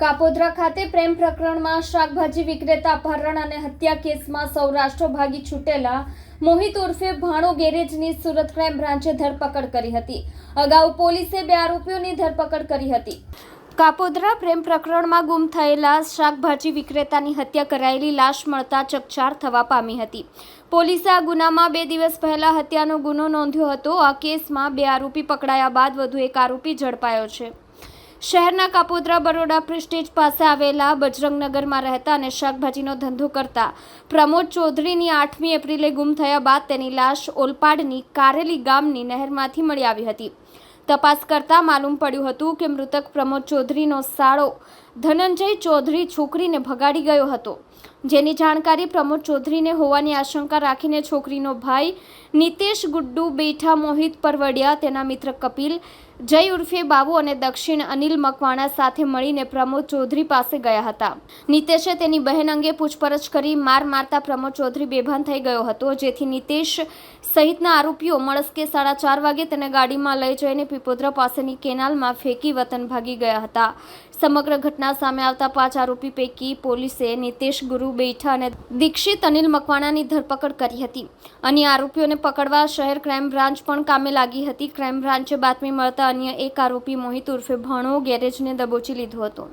કાપોદ્રા ખાતે પ્રેમ પ્રકરણમાં શાકભાજી વિક્રેતા અપહરણ અને હત્યા કેસમાં સૌરાષ્ટ્ર ભાગી છૂટેલા મોહિત ઉર્ફે ભાણો ગેરેજની સુરત ક્રાઇમ બ્રાન્ચે ધરપકડ કરી હતી. અગાઉ પોલીસે બે આરોપીઓની ધરપકડ કરી હતી. કાપોદ્રા પ્રેમ પ્રકરણમાં ગુમ થયેલા શાકભાજી વિક્રેતાની હત્યા કરાયેલી લાશ મળતા ચકચાર થવા પામી હતી. પોલીસે આ ગુનામાં બે દિવસ પહેલા હત્યાનો ગુનો નોંધ્યો હતો. આ કેસમાં બે આરોપી પકડાયા બાદ વધુ એક આરોપી ઝડપાયો છે. શહેરના કાપોદ્રા બરોડા પ્રિસ્ટેજ પાસે આવેલા બજરંગનગરમાં રહેતા અને શાકભાજીનો ધંધો કરતા પ્રમોદ ચૌધરીની આઠમી એપ્રિલે ગુમ થયા બાદ તેની લાશ ઓલપાડની કારેલી ગામની નહેરમાંથી મળી આવી હતી. તપાસ કરતા માલુમ પડ્યું હતું કે મૃતક પ્રમોદ ચૌધરીનો સાળો ધનંજય ચૌધરી છોકરીને ભગાડી ગયો હતો. જેની જાણકારી પ્રમોદ ચૌધરીને હોવાની આશંકા રાખીને છોકરીનો ભાઈ નિતેશ ગુડ્ડુ, બેઠા મોહિત પરવડિયા, તેના મિત્ર કપિલ, જય ઉર્ફે બાબુ અને દક્ષિણ અનિલ મકવાણા સાથે મળીને પ્રમોદ ચૌધરી પાસે ગયા હતા. નિતેશે તેની બહેન અંગે પૂછપરછ કરી માર મારતા પ્રમોદ ચૌધરી બેભાન થઈ ગયો હતો, જેથી નિતેશ સહિતના આરોપીઓ મળસ્કે સાડા ચાર વાગે તેને ગાડીમાં લઈ જઈને પીપોદરા પાસેની કેનાલમાં ફેંકી વતન ભાગી ગયા હતા. સમગ્ર ઘટના સામે આવતા પાંચ આરોપી પૈકી પોલીસે નિતેશ ગુરુ બેઠા અને દીક્ષિત અનિલ મકવાણાની ધરપકડ કરી હતી. અન્ય આરોપીઓને પકડવા શહેર ક્રાઇમ બ્રાન્ચ પણ કામે લાગી હતી. ક્રાઇમ બ્રાન્ચે બાતમી મળતા અન્ય એક આરોપી મોહિત ઉર્ફે ભણો ગેરેજને દબોચી લીધો હતો.